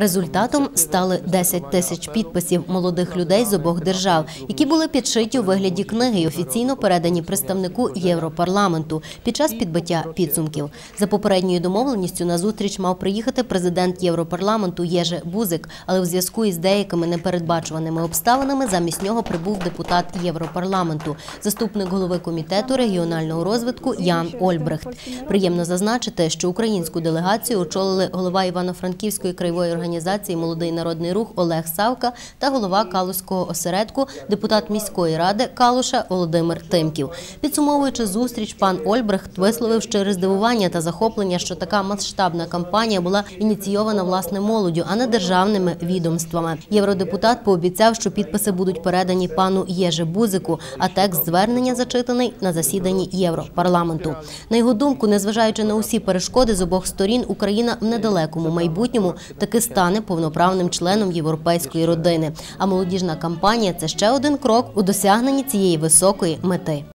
Результатом стали 10 тисяч підписів молодих людей з обох держав, які були підшиті у вигляді книги і офіційно передані представнику Європарламенту під час підбиття підсумків. За попередньою домовленістю на зустріч мав приїхати президент Європарламенту Єже Бузик, але в зв'язку із деякими непередбачуваними обставинами замість нього прибув депутат Європарламенту, заступник голови комітету регіонального розвитку Ян Ольбрехт. Приємно зазначити, що українську делегацію очолили голова Івано-Франківської краєвої організації Молодий народний рух Олег Савка та голова Калуського осередку, депутат міської ради Калуша Володимир Тимків. Підсумовуючи зустріч, пан Ольбрехт висловив щире здивування та захоплення, що така масштабна кампанія була ініційована власне молоддю, а не державними відомствами. Євродепутат пообіцяв, що підписи будуть передані пану Єже Бузику, а текст звернення зачитаний на засіданні Європарламенту. На його думку, незважаючи на усі перешкоди з обох сторін, Україна в недалекому майбутньому таки стане повноправним членом європейської родини. А молодіжна кампанія це ще один крок у досягненні цієї високої мети.